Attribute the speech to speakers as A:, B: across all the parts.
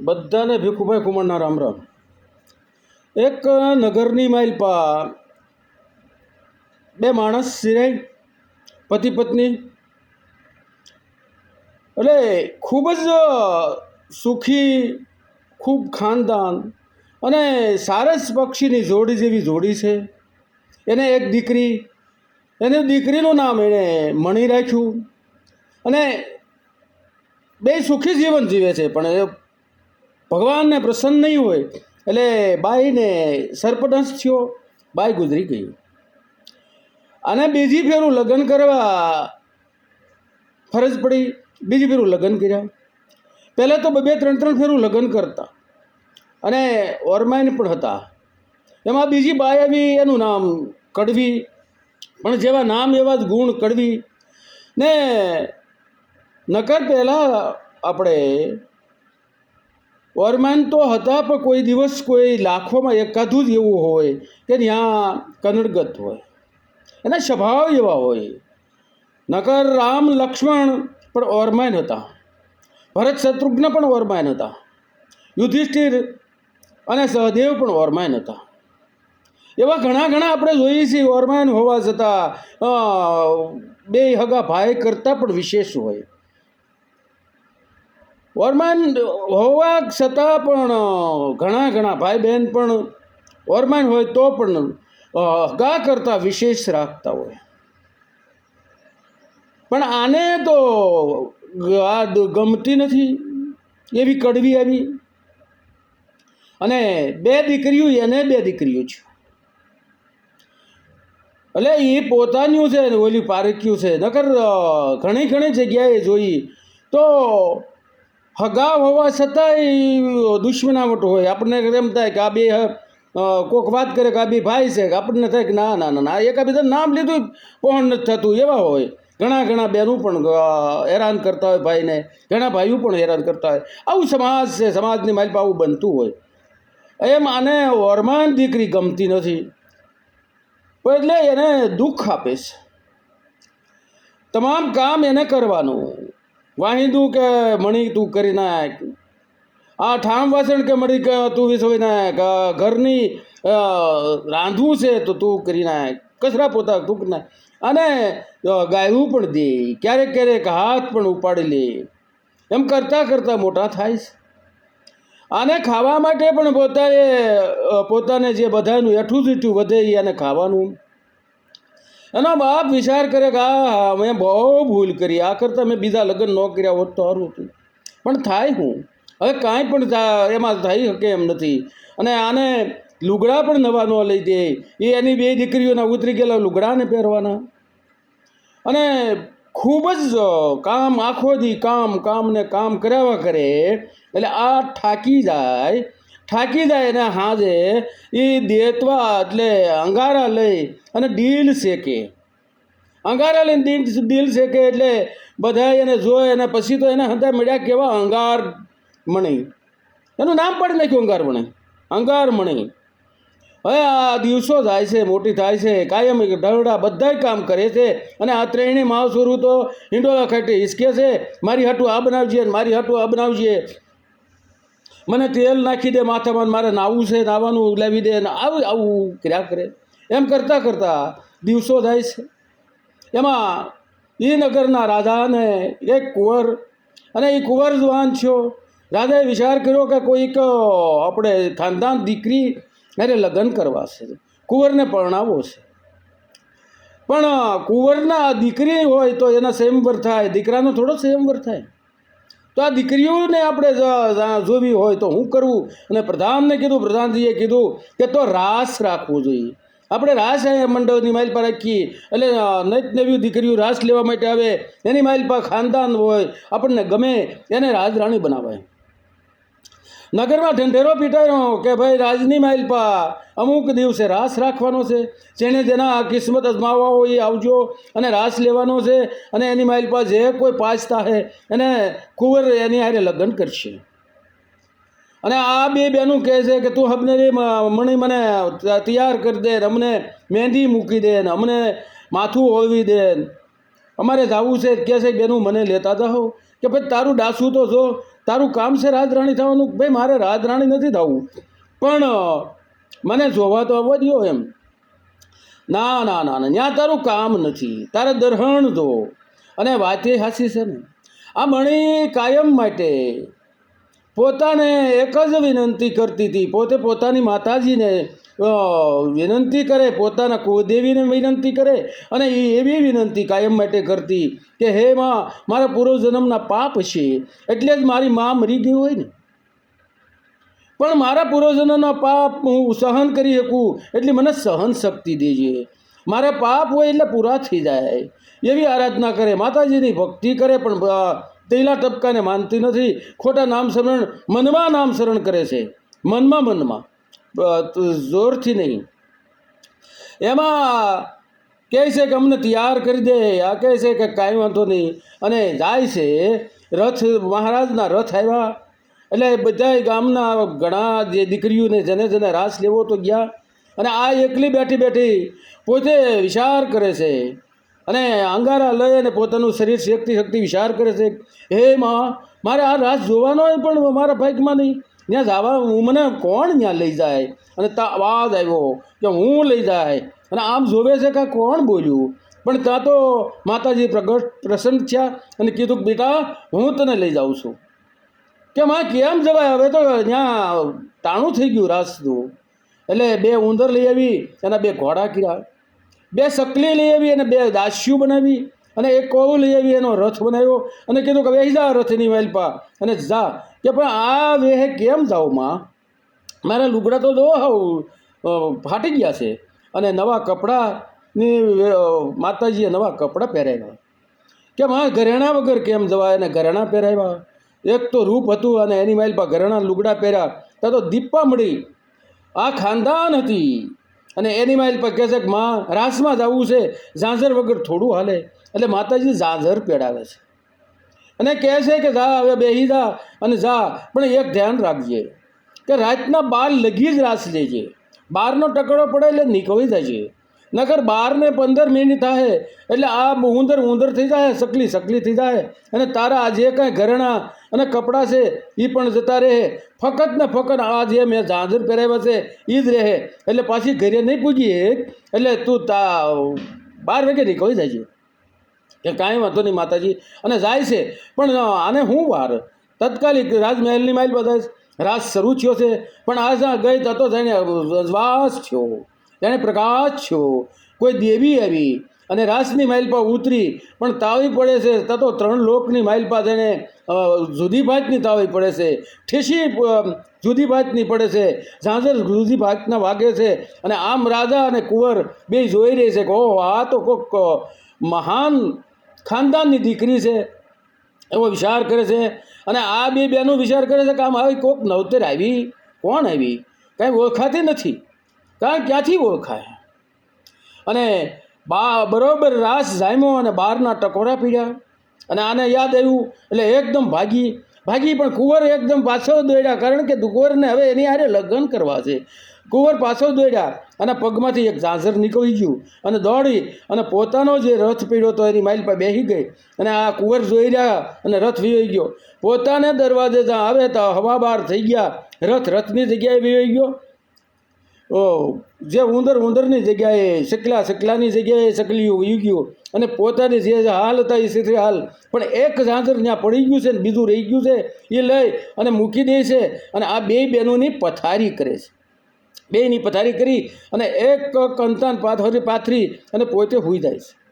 A: બધાને ભીખુભાઈ કુમારના રામ રામ. એક નગરની માઇલપા બે માણસ સિરાય પતિ પત્ની. એટલે ખૂબ જ સુખી, ખૂબ ખાનદાન અને સારસ પક્ષીની જોડી જેવી જોડી છે. એને એક દીકરી, એને દીકરીનું નામ એણે મણી રાખ્યું. અને બે સુખી જીવન જીવે છે, પણ એ ભગવાનને પ્રસન્ન નહીં હોય, એટલે બાઈને સર્પદંશ થયો, બાઈ ગુજરી ગયું અને બીજી ફેરું લગ્ન કરવા ફરજ પડી, બીજી ફેરું લગ્ન કર્યા. પહેલાં તો બે ત્રણ ત્રણ ફેરું લગ્ન કરતા અને ઓરમાઈન પણ હતા. એમાં બીજી બાઈ આવી, એનું નામ કડવી, પણ જેવા નામ એવા જ ગુણ કડવી. ને નકર પહેલાં આપણે ઓરમાન તો હતા, પણ કોઈ દિવસ કોઈ લાખોમાં એકાદું જ એવું હોય કે ત્યાં કનડગત હોય. એના સ્વભાવ એવા હોય. નકર રામ, લક્ષ્મણ પણ ઓરમાન હતા. ભરત શત્રુઘ્ન પણ ઓરમાન હતા. યુધિષ્ઠિર અને સહદેવ પણ ઓરમાન હતા. એવા ઘણા ઘણા આપણે જોઈએ છીએ ઓરમાન હોવા છતાં બે હગા ભાઈ કરતાં પણ વિશેષ હોય. ઓરમાન હોવા છતાં પણ ઘણા ઘણા ભાઈ બહેન પણ ઓરમાન હોય તો પણ ગા કરતાં વિશેષ રાખતા હોય. પણ આને તો આ ગમતી નથી, એવી કડવી આવી. અને બે દીકરીઓ, એને બે દીકરીઓ છે. એટલે એ પોતાનું છે ઓલી પારક્યું છે. નકર ઘણી ઘણી જગ્યાએ જોઈ તો હગા હોવા છતાંય દુશ્મનાવટ હોય. આપણને એમ થાય કે આ બે કોક વાત કરે કે આ બે ભાઈ છે. કે આપણને થાય કે ના ના ના ના. એકાબીજા નામ લીધું પણ નથી થતું. એવા હોય. ઘણા ઘણા બહેનું પણ હેરાન કરતા હોય ભાઈને. ઘણા ભાઈઓ પણ હેરાન કરતા હોય. આવું સમાજ છે. સમાજની માલિક આવું બનતું હોય. એમ આને વરમાન દીકરી ગમતી નથી. એટલે એને દુઃખ આપે છે. તમામ કામ એને કરવાનું. વાહિંદું કે મણી તું કરી નાખ? આ ઠામ વાસણ કે મળી કે તું વિસવી નાખ? ઘરની રાંધવું છે તો તું કરી નાખ. કચરા પોતા તું નાખ. અને ગાયું પણ દે. ક્યારેક ક્યારેક હાથ પણ ઉપાડી લે. એમ કરતાં કરતાં મોટા થાય છે. આને ખાવા માટે પણ પોતાએ પોતાને જે બધાનું એઠું જૂઠું વધે એ આને એનો બાપ વિચાર કરે કે આ મેં બહુ ભૂલ કરી. આ કરતાં મેં બીજા લગ્ન ન કર્યા હોત તો સારું હતું. પણ થાય હું? હવે કાંઈ પણ એમાં થઈ શકે એમ નથી. અને આને લુગડા પણ નવા ન લઈ દે. એ એની બે દીકરીઓના ઉતરી ગયેલા લુગડાને પહેરવાના. અને ખૂબ જ કામ આખો દી કામ કામ ને કામ કર્યા કરે એટલે આ થાકી જાય થાકી જાય અને હાજે એ દેતવા એટલે અંગારા લઈ અને ડીલ શેકે. અંગારા લઈને ડીલ ડીલ શેકે એટલે બધા એને જોય અને પછી તો એને હતા મળ્યા કેવા અંગાર મણી. એનું નામ પાડી નાખ્યું અંગાર મણી. અંગાર મણી. હવે આ દિવસો થાય છે, મોટી થાય છે, કાયમ ઢળડા બધાય કામ કરે છે અને આ ત્રણેય માવસુરું તો હિંડોળા ખાટે હિસકે છે. મારી હાટું આ બનાવજે મારી હાટું આ બનાવજે. મને તેલ નાખી દે માથામાં મારે નાવું છે, નાવાનું લાવી દે ને આવું આવું કર્યા કરે. એમ કરતાં કરતાં દિવસો થાય છે. એમાં એ નગરના રાધાને એક કુંવર અને એ કુંવર જવાન છો રાધાએ વિચાર કર્યો કે કોઈક આપણે ખાનદાન દીકરી એને લગ્ન કરવા છે. કુંવરને પરણાવવો છે. પણ કુંવરના દીકરી હોય તો એના સંયમવર થાય, દીકરાનો થોડો સંયમવર થાય. તો આ દીકરીઓને આપણે જોવી હોય તો હું કરવું? અને પ્રધાનને કીધું, પ્રધાનજીએ કીધું કે તો રાસ રાખવો જોઈએ. આપણે રાસ મંડળની માઇલ પર રાખીએ. એટલે નત નવી દીકરીઓ રાસ લેવા માટે આવે, એની માઇલ પર ખાનદાન હોય, આપણને ગમે, એને રાજરાણી બનાવાય. નગરમાં ઢંઢેરો પીટાયો કે ભાઈ રાજની માઇલ પા અમુક દિવસે રાસ રાખવાનો છે. જેને જેના કિસ્મત અજમાવવા હોય એ આવજો અને રાસ લેવાનો છે અને એની માઇલ પા જે કોઈ પાછતા હે એને કુંવર એની હારે લગ્ન કરશે. અને આ બે બેનું કહે છે કે તું હમને મણી મને તૈયાર કરી દે અમને મહેંદી મૂકી દે અમને માથું ઓળવી દે અમારે જવું છે કહે છે, બેનું મને લેતા જાઓ. કે ભાઈ, તારું ડાસું તો જો, તારું કામ છે રાજરાણી થવાનું. ભાઈ, મારે રાજરાણી નથી થવું. પણ મને જોવા તો આવવા દો એમ. ના ના ના ના ત્યાં તારું કામ નથી. તારે દરહણ દો. અને વાત એ હાસી છે ને. આ મણી કાયમ માટે પોતાને એક જ વિનંતી કરતી હતી. પોતે પોતાની માતાજીને વિનંતી કરે, પોતાના કુળદેવીને વિનંતી કરે અને એ એવી વિનંતી કાયમ માટે કરતી કે, હે માં, મારા પૂર્વજન્મના પાપ છે, એટલે જ મારી મા મરી ગઈ હોય ને. પણ મારા પૂર્વજનોના પાપ હું સહન કરી શકું, એટલે મને સહન શક્તિ દેજે. મારા પાપ હોય એટલે પૂરા થઈ જાય. એવી આરાધના કરે, માતાજીની ભક્તિ કરે, પણ તેલા ટપકાને માનતી નથી. ખોટા નામ સ્મરણ મનમાં નામ સ્મરણ કરે છે. મનમાં મનમાં. જોરથી નહીં. એમાં કહે છે કે અમને તૈયાર કરી દે, આ કહે છે કે કાંઈ વાંધો નહીં. અને જાય છે, રથ, મહારાજના રથ આવ્યા. એટલે બધાય ગામના ઘણા જે દીકરીઓને જેને જેને રાસ લેવો તો ગયા. અને આ એકલી બેઠી બેઠી પોતે વિચાર કરે છે. અને અંગારા લઈ અને પોતાનું શરીર શક્તિ શક્તિ વિચાર કરે છે. હે માં, મારે આ રાસ જોવાનો પણ મારા ભાગમાં નહીં. ત્યાં જવા હું મને કોણ ત્યાં લઈ જાય? અને તા અવાજ આવ્યો કે હું લઈ જાય. અને આમ જોવે છે કે કોણ બોલ્યું? પણ ત્યાં તો માતાજી પ્રગટ પ્રસન્ન થયા અને કીધું, બેટા, હું તને લઈ જાઉં છું. કે માં, કેમ જવાય? હવે તો ત્યાં ટાણું થઈ ગયું રાસનું. એટલે બે ઉંદર લઈ આવી એના બે ઘોડા કર્યા. બે સકલી લઈ આવી અને બે દાસ્યું બનાવી. અને એક કોવું લઈ આવી, એનો રથ બનાવ્યો અને કીધું કે બેસી જા રથની વેલપા. અને જા. કે પણ આ વેહે કેમ જાઉં માં? મારા લુગડા તો હાવ ફાટી ગયા છે. અને નવા કપડાની માતાજીએ નવા કપડાં પહેરાવ્યા. કે માં, ઘરેણા વગર કેમ જવાય? અને ઘરેણા પહેરાવ્યા. એક તો રૂપ હતું અને એની પર ઘરેણા લુગડા પહેર્યા. ત્યાં તો દીપા મળી. આ ખાનદાન હતી. અને એની માઇલ પર કહે છે કે, માં, રાસમાં જવું છે. ઝાંઝર વગર થોડું હાલે. એટલે માતાજી ઝાંઝર પેડાવે છે. અને કહે છે કે જા, હવે બેહી જા અને જા. પણ એક ધ્યાન રાખજે કે રાતના બાર લગી જ રાસ લેજે. બારનો ટકડો પડે એટલે નીકળી જશે નકર બાર ને પંદર મિનિટ થાય એટલે આ ઉંદર ઉંદર થઈ જાય, સકલી સકલી થઈ જાય. અને તારા આ જે કાંઈ ઘરેણા અને કપડાં છે એ પણ જતા રહે. ફક્ત ને ફક્ત આ જે મેં ઝાંઝર પહેરાવ્યા છે એ જ રહે. એટલે પાછી ઘરે નહીં પૂગીએ એટલે તું તા, બાર વાગે નીકળી જાય કે કાંઈ વાંધો નહીં માતાજી. અને જાય છે. પણ આને શું વાર? તત્કાલિક રાજમહેલની માઇલ બધા રાજ શરૂ થયો છે. પણ આ ગઈ તો તો જાણે વાસ થયો. જાણે પ્રકાશ થયો. કોઈ દેવી આવી. અને રાસની માઇલ પર ઉતરી, પણ તાવી પડે છે, તો તો ત્રણ લોકની માઇલ પાસે જાણે જુદી ભાતની તાવી પડે છે. ઠેસી જુદી ભાતની પડે છે. ઝાંઝર જુદી ભાતના વાગે છે અને આમ રાજા અને કુંવર બે જોઈ રહી છે કે, ઓહો, આ તો કોક મહાન ખાનદાનની દીકરી છે. એવો વિચાર કરે છે. અને આ બે બેનો વિચાર કરે છે કે, આમ આવી કોક નવતેર આવી? કોણ આવી? કાંઈ ઓળખાતી નથી. કારણ ક્યાંથી ઓળખાય? અને બા બરોબર રાસ જામ્યો અને બહારના ટકોરા પીડ્યા. અને આને યાદ આવ્યું, એટલે એકદમ ભાગી. ભાગી પણ કુંવર એકદમ પાછો દોડ્યા, કારણ કે કુંવરને હવે એની હારે લગ્ન કરવા છે. કુંવર પાછો દોડ્યા અને પગમાંથી એક ઝાંઝર નીકળી ગયું અને દોડી અને પોતાનો જે રથ પીડ્યો હતો એની માઇલ પર બેસી ગઈ. અને આ કુંવર જોઈ રહ્યા અને રથ વિવાઈ ગયો. પોતાને દરવાજે જ્યાં આવે ત્યાં હવા બહાર થઈ ગયા. રથ રથની જગ્યાએ વિવાઈ ગયો. જે ઉંદર ઉંદરની જગ્યાએ, શકલા શકલાની જગ્યાએ શકલીઓ વહી ગયું અને પોતાની જે જે હાલ હતા એ સ્થિતિ હાલ. પણ એક ઝાંઝર ત્યાં પડી ગયું છે ને બીજું રહી ગયું છે એ લઈ અને મૂકી દે છે અને આ બે બહેનોની પથારી કરે છે. બેની પથારી કરી અને એક કંતાન પાથરી પાથરી અને પોતે હોઈ જાય છે.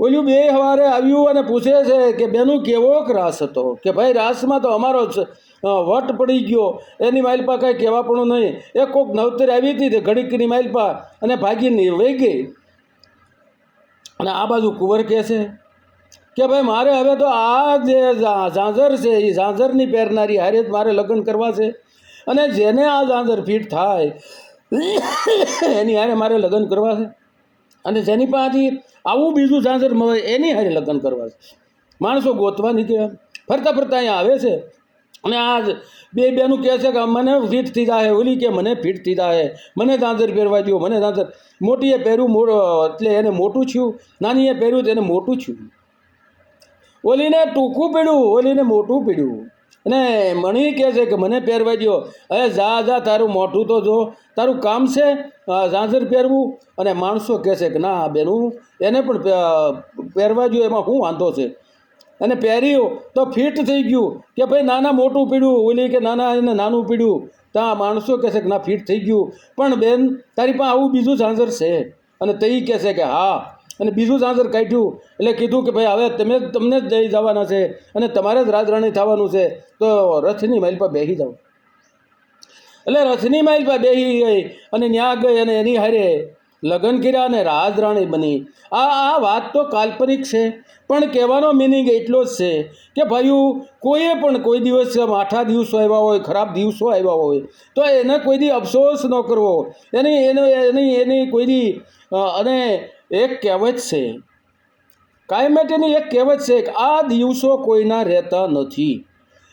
A: ઓલું બે સવારે આવ્યું અને પૂછે છે કે, બેનું કેવો રાસ હતો? કે, ભાઈ, રાસમાં તો અમારો વટ પડી ગયો. એની માઇલપા કાંઈ કહેવા પણ નહીં. એ કોક નવતર આવી હતી તે ઘડીકની માઇલપા અને ભાગીને વહી ગઈ. અને આ બાજુ કુંવર કહે છે કે, ભાઈ, મારે હવે તો આ જે ઝાંઝર છે એ ઝાંઝરની પહેરનારી હારે મારે લગ્ન કરવા છે. અને જેને આ ઝાંઝર ફિટ થાય, એની હારે મારે લગ્ન કરવા છે. અને જેની પાસેથી આવું બીજું ઝાંઝર મળે એની હારે લગ્ન કરવા છે. માણસો ગોતવા નીકળ્યા. ફરતા ફરતા અહીંયા આવે છે. અને આ બે બેનું કહે છે કે મને ફિટ થઈ જાય ઓલી કે મને ફિટ થઈ જાય મને ઝાંઝર પહેરવા દો મને ઝાંઝર. મોટીએ પહેર્યું એટલે એને મોટું થયું. નાનીએ પહેર્યું તો એને મોટું થયું. ઓલીને ટૂંકું પીડ્યું, ઓલીને મોટું પીડ્યું. અને મણી કહે છે કે, મને પહેરવા દ્યો. અરે જા જા, તારું મોઢું તો જો. તારું કામ છે ઝાંઝર પહેરવું. અને માણસો કહે છે કે, ના, બેનું, એને પણ પહેરવા દ્યો, એમાં શું વાંધો છે. અને પહેર્યું તો ફિટ થઈ ગયું કે, ભાઈ, નાના મોટું પીડ્યું ઓલી કે, નાના એને નાનું પીડ્યું ત્યાં માણસો કહે છે કે, ના, ફિટ થઈ ગયું. પણ બેન, તારી પાસે આવું બીજું ઝાંઝર છે. અને તે કહે છે કે, હા. અને બીજું ઝાંઝર કાઢ્યું. એટલે કીધું કે ભાઈ, હવે તમે જ- તમને જ દઈ જવાના છે અને તમારે જ રાજરાણી થવાનું છે, તો રથની માઇલ પર બેસી જાઓ. એટલે રથની માઇલ પર બેસી ગઈ અને ત્યાં ગઈ અને એની હારે લગ્ન કર્યા અને રાજરાણી બની. આ આ વાત તો કાલ્પનિક છે, પણ કહેવાનો મિનિંગ એટલો જ છે કે ભાઈ કોઈએ પણ કોઈ દિવસ માઠા દિવસો આવ્યા હોય, ખરાબ દિવસો આવ્યા હોય, તો એને કોઈ દી અફસોસ ન કરવો. એની એનો એની એની કોઈ દી અને એક કહેવત છે કાયમ માટેની એક કહેવત છે કે આ દિવસો કોઈના રહેતા નથી.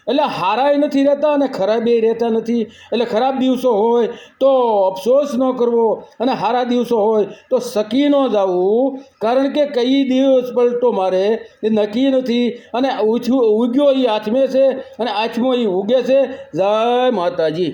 A: એટલે હારાય નથી રહેતા અને ખરાબે રહેતા નથી. એટલે ખરાબ દિવસો હોય તો અફસોસ ન કરવો અને હારા દિવસો હોય તો શકી ન જવું. કારણ કે કઈ દિવસ પલટો મારે એ નક્કી નથી અને ઉગ્યો એ આથમે છે અને આથમો એ ઉગે છે. જય માતાજી.